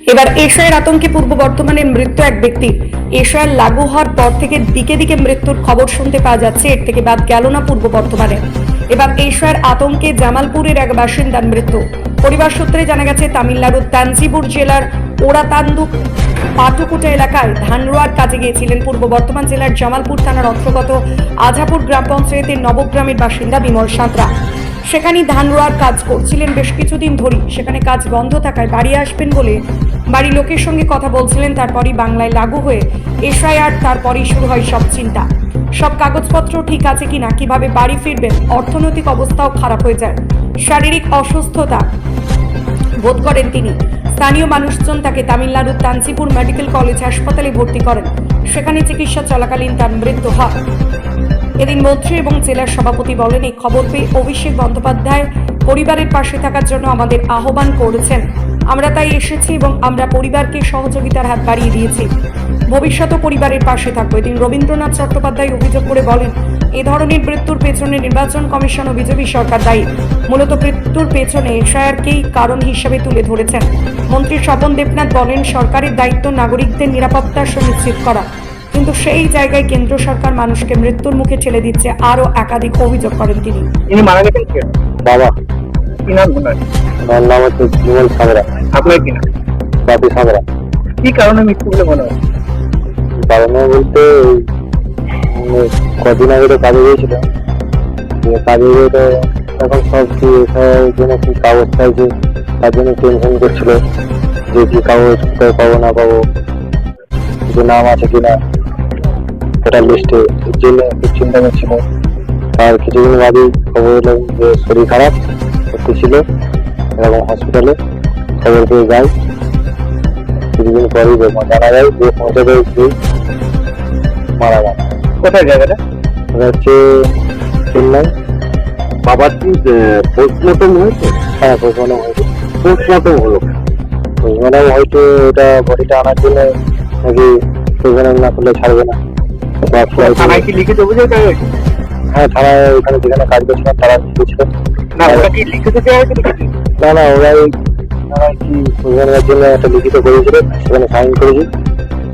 এবার এশিয়ার আতঙ্কে পূর্ব বর্ধমানে মৃত্যু এক ব্যক্তি। এশিয়ার লাগু হওয়ার পর থেকে দিকে দিকে মৃত্যুর খবর শুনতে পাওয়া যাচ্ছে। এর থেকে বাদ গেল না পূর্ব বর্ধমানে। এবার এশিয়ার আতঙ্কে জামালপুরের এক বাসিন্দার মৃত্যু। পরিবার সূত্রে জানা গেছে, তামিলনাড়ুর তানজিপুর জেলার ওরাতান্দু পাটুকুটা এলাকায় ধান রোয়ার কাজে গিয়েছিলেন পূর্ব বর্ধমান জেলার জামালপুর থানার অন্তর্গত আজাপুর গ্রাম পঞ্চায়েতের নবগ্রামের বাসিন্দা বিমল সাঁতরা। সেখানেই ধান রোয়ার কাজ করছিলেন বেশ কিছুদিন ধরেই। সেখানে কাজ বন্ধ থাকায় বাড়ি আসবেন বলে বাড়ির লোকের সঙ্গে কথা বলছিলেন, তারপরই বাংলায় লাগু হয়ে এসআইআর তারপরই শুরু হয় সব চিন্তা। সব কাগজপত্র ঠিক আছে কিনা, কীভাবে বাড়ি ফিরবেন, অর্থনৈতিক অবস্থাও খারাপ হয়ে যায়। শারীরিক অসুস্থতা বোধ করেন তিনি। স্থানীয় মানুষজন তাকে তামিলনাড়ুর তানসিপুর মেডিকেল কলেজ হাসপাতালে ভর্তি করেন। সেখানে চিকিৎসা চলাকালীন তার মৃত্যু হয়। এদিন মন্ত্রী এবং জেলার সভাপতি বলেন, এই খবর পেয়ে অভিষেক বন্দ্যোপাধ্যায় পরিবারের পাশে থাকার জন্য আমাদের আহ্বান করেছেন। আমরা তাই এসেছি এবং আমরা পরিবারকে সহযোগিতার হাত বাড়িয়ে দিয়েছি। ভবিষ্যতে পরিবারের পাশে থাকব। এদিন রবীন্দ্রনাথ চট্টোপাধ্যায় অভিযোগ করে বলেন, এ ধরনের মৃত্যুর পেছনে নির্বাচন কমিশন ও বিজেপি সরকার দায়ী। মূলত মৃত্যুর পেছনে এশায়ারকেই কারণ হিসেবে তুলে ধরেছেন। মন্ত্রী স্বপন দেবনাথ বলেন, সরকারের দায়িত্ব নাগরিকদের নিরাপত্তা সুনিশ্চিত করা। কিন্তু সেই জায়গায় কেন্দ্র সরকার মানুষকে মৃত্যুর মুখে ঠেলে দিচ্ছে আরও একাধিক অভিযোগ করেন তিনি। ইনি মারা গেছেন বাবা। কি নাম ওনার নাম হচ্ছে সাগরা। আপনার কি নাম? বাপি সাগরা। কি কারণে মৃত্যু বলে মনে হয়? কারণ বলতে কদিন আগে তো কাজে গিয়েছিলাম কাজে গিয়ে তো এখন সব কি জন্য কি কাগজ চাইছে তার জন্য টেনশন করছিল যে কি কাগজ কোথায় পাবো না পাবো কিছু নাম আছে কিনা সেটা লিস্টে একটু চিন্তা করছিল। আর কিছুদিন বাদেই খবর এলো যে শরীর খারাপ করতেছিল এরকম হসপিটালে খবর পেয়ে যাই। কিছুদিন পরেই জানা যায় যে পৌঁছে দেয় মারা যান কোথায় জায়গাটা? ওটা হচ্ছে চেন্নাই। বাবার কি পোস্টমর্টম হয়েছে? হ্যাঁ পোস্টমর্টম হয়েছে। পোস্টমর্টম হলো। পোস্টমর্টম হয়তো ওটা বডিটা আনার জন্য নাকি পোস্টমর্টম না করলে ছাড়বে না। থানায় কি লিখিত অভিযোগ দেওয়া হয়েছে? হ্যাঁ থানায় ওখানে যেখানে কাজ করছিলাম তারা দিয়েছিল না ওটা কি লিখিত দেওয়া না না ওরাই কি জন্য একটা লিখিত করেছিল সেখানে সাইন করেছি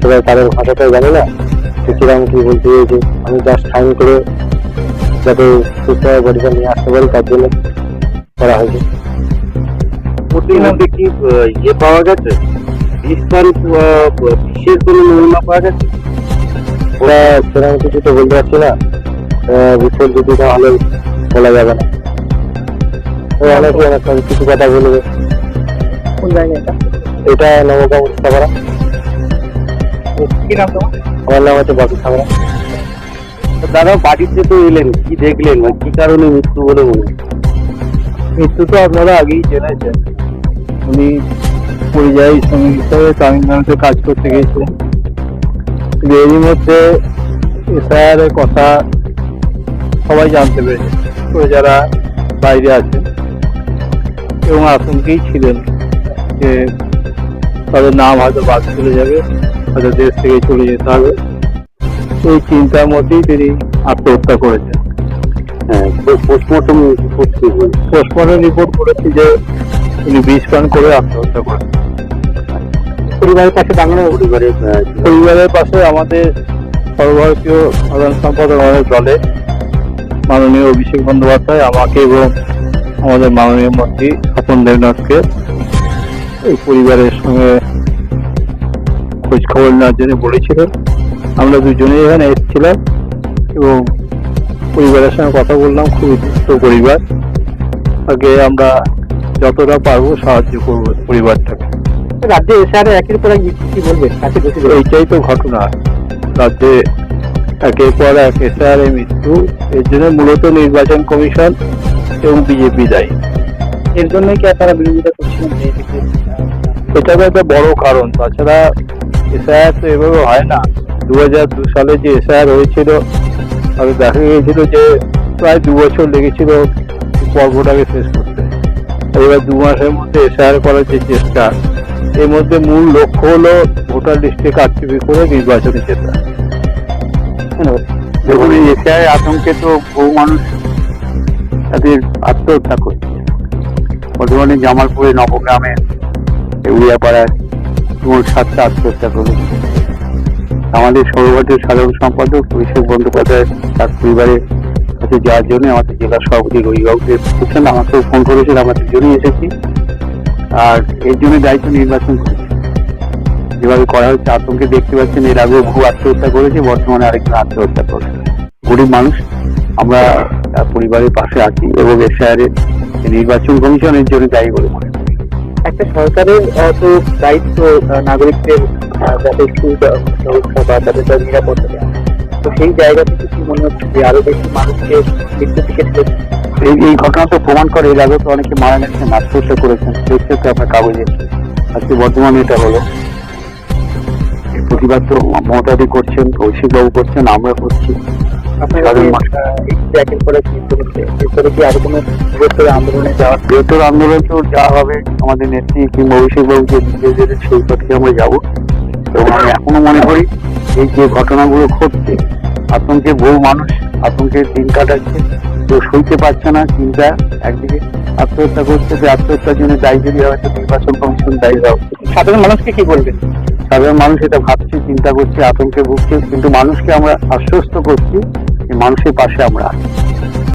সেটা তাদের ভাষাটা জানি না কীরকম কি বলতে চেয়েছে আমি জাস্ট সাইন করে যাতে সুস্থভাবে বডিটা নিয়ে আসতে পারি তার জন্য করা হয়েছে। মধ্যে কি ইয়ে পাওয়া গেছে? বিশেষ কোনো নমুনা পাওয়া গেছে? ওরা সেরকম কিছু তো বলতে পারছি না। বিস্ফোর যদি তাহলে বলা যাবে না। ও অনেকে অনেক কিছু কথা বলবে। কোন জায়গাটা এটা নবগাঁও উস্তাপাড়া কি নাম তোমার? আমার নাম হচ্ছে বাপি সামরা দাদা বাড়িতে তো এলেন কি দেখলেন? মানে কি কারণে মৃত্যু বলে মনে? মৃত্যু তো আপনারা আগেই জেনেছেন। উনি পরিযায়ী শ্রমিক হিসাবে তামিলনাড়ুতে কাজ করতে গিয়েছিলেন। এরই মধ্যে এসআইআর কথা সবাই জানতে পেরেছে তো যারা বাইরে আছেন এবং আতঙ্কেই ছিলেন যে তাদের নাম হয়তো বাদ চলে যাবে হয়তো দেশ থেকে চলে যেতে হবে। এই চিন্তার মধ্যেই তিনি আত্মহত্যা করেছেন। পোস্টমর্টম পোস্টমর্টম রিপোর্ট করেছে যে তিনি বিষ পান করে আত্মহত্যা করেন পরিবারের পাশে বাংলা পরিবারের পরিবারের পাশে আমাদের সর্বভারতীয় সাধারণ সম্পাদক আমাদের দলে মাননীয় অভিষেক বন্দ্যোপাধ্যায়, আমাকে এবং আমাদের মাননীয় মন্ত্রী স্বপন দেবনাথকে এই পরিবারের সঙ্গে খোঁজ খবর নেওয়ার জন্য বলেছিলেন। আমরা দুজনেই এখানে এসেছিলাম এবং পরিবারের সঙ্গে কথা বললাম, খুবই দুস্থ পরিবার। আগে আমরা যতটা পারব সাহায্য করব পরিবারটাকে। রাজ্যে এসআর একের পর এক কি বলবে? এইটাই তো ঘটনা। রাজ্যে একের পর এক এসআর মৃত্যু এর জন্য মূলত নির্বাচন কমিশন এবং বিজেপি দায়ী। এর জন্যই কি আপনারা বিরোধিতা এদিকে এটা তো একটা বড় কারণ। তাছাড়া এসআইআর তো এভাবে হয় না। দু হাজার দু সালে যে এসআইআর হয়েছিল তাতে দেখা গিয়েছিল যে প্রায় দু বছর লেগেছিল পর্বটাকে শেষ করতে। এবার দু মাসের মধ্যে এসআইআর করার যে চেষ্টা এর মধ্যে মূল লক্ষ্য হলো ভোটার লিস্টে কারচুপি করে নির্বাচনে জেতা দেখুন, এই এশিয়ায় আতঙ্কে তো বহু মানুষ তাদের আত্মহত্যা করছে। বর্তমানে জামালপুরে নবগ্রামে উড়িয়াপাড়ায় সাতটা আত্মহত্যা করেছে। আমাদের সর্বভারতীয় সাধারণ সম্পাদক অভিষেক বন্দ্যোপাধ্যায় তার পরিবারের কাছে যাওয়ার জন্য আমাদের জেলা সভাপতি এসেছেন আমাকেও ফোন করেছেন আমরা দুজনেই এসেছি। আর এর জন্য দায়িত্ব নির্বাচন যেভাবে করা হচ্ছে, আতঙ্কে দেখতে পাচ্ছেন, এর আগেও বহু আত্মহত্যা করেছে, বর্তমানে আরেকজন আত্মহত্যা করেছে। গরিব মানুষ, আমরা পরিবারের পাশে আছি এবং এসআইআর নির্বাচন কমিশনের জন্য দায়ী বলে মনে একটা সরকারের তো দায়িত্ব নাগরিকদের যাতে একটু সুরক্ষা বা তাদের নিরাপত্তা দেওয়া তো সেই জায়গা থেকে কি মনে হচ্ছে যে আরও বেশি মানুষকে মৃত্যু থেকে এই এই ঘটনা তো প্রমাণ করে এর আগে তো অনেকে মারা গেছেন আত্মহত্যা করেছেন। দেখতে তো আপনার কাগজে আজকে বর্তমানে এটা হলো। প্রতিবাদ তো মমতাদি করছেন কৌশিক বাবু করছেন আমরা করছি। যে, বৃহত্তর আন্দোলনে তো হবে আমাদের নেত্রী কিংবা পথে আমরা যাব। এবং আমি এখনও মনে করি এই যে ঘটনাগুলো ঘটছে আতঙ্কে বহু মানুষ আতঙ্কে দিন কাটাচ্ছে কেউ সইতে পারছে না চিন্তা একদিকে আত্মহত্যা করছে যে আত্মহত্যার জন্য দায়ী যদি হয় তো নির্বাচন কমিশন দায়ী হবে সাধারণ মানুষকে কি বলবেন? সাধারণ মানুষ এটা ভাবছে চিন্তা করছে আতঙ্কে ভুগছে কিন্তু মানুষকে আমরা আশ্বস্ত করছি যে মানুষের পাশে আমরা আছি।